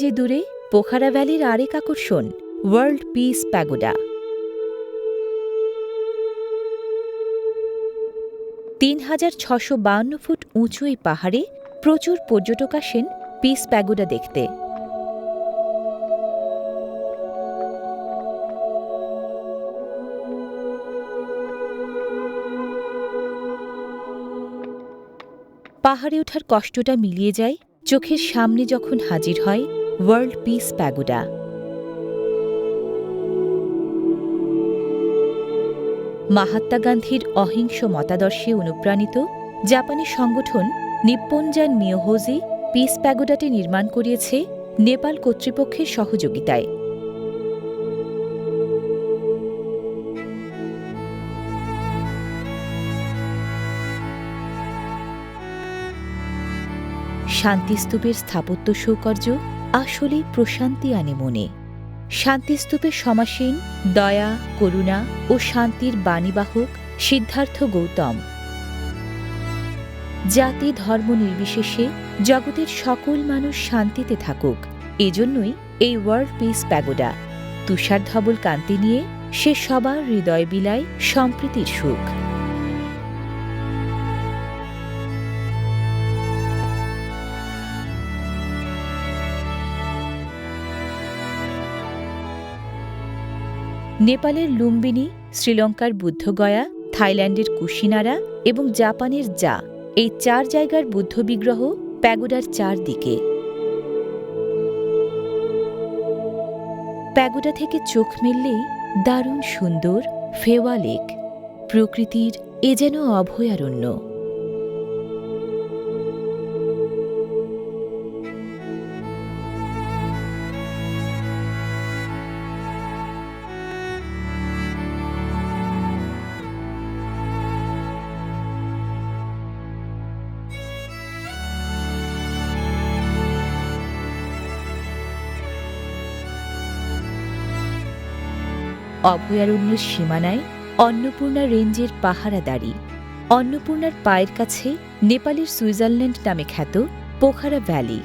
যে দূরে, পোখারা ভ্যালির আরেক আকর্ষণ ওয়ার্ল্ড পিস প্যাগোডা তিন হাজার ছশো বান্ন ফুট উঁচু এই পাহাড়ে প্রচুর পর্যটক আসেন পিস প্যাগোডা দেখতে। পাহাড়ে ওঠার কষ্টটা মিলিয়ে যায় চোখের সামনে যখন হাজির হয় ওয়ার্ল্ড পিস প্যাগোডা মাহাত্মা গান্ধীর অহিংস মতাদর্শে অনুপ্রাণিত জাপানি সংগঠন নিপ্পনজান মিয়োহোজি পিস প্যাগোডাটি নির্মাণ করিয়েছে নেপাল কর্তৃপক্ষের সহযোগিতায়। শান্তিস্তূপের স্থাপত্য সৌকর্য আসলেই প্রশান্তি আনে মনে। শান্তিস্তূপের সমাসীন, দয়া, করুণা ও শান্তির বাণীবাহক সিদ্ধার্থ গৌতম। জাতি ধর্ম নির্বিশেষে জগতের সকল মানুষ শান্তিতে থাকুক, এজন্যই এই ওয়ার্ল্ড পিস প্যাগোডা তুষার ধবল কান্তি নিয়ে সে সবার হৃদয় বিলায় সম্প্রীতির সুখ। নেপালের লুম্বিনী, শ্রীলঙ্কার বুদ্ধগয়া, থাইল্যান্ডের কুশিনারা এবং জাপানের জা। এই চার জায়গার বুদ্ধ বিগ্রহ প্যাগোডার চারদিকে প্যাগোডা থেকে চোখ মেললেই দারুণ সুন্দর, ফেওয়া লেক। প্রকৃতির এ যেন অভয়ারণ্য। অভয়ারণ্যের সীমানায় অন্নপূর্ণা রেঞ্জের পাহারাদারি অন্নপূর্ণার পায়ের কাছে নেপালের সুইজারল্যান্ড নামে খ্যাত পোখারা ভ্যালি।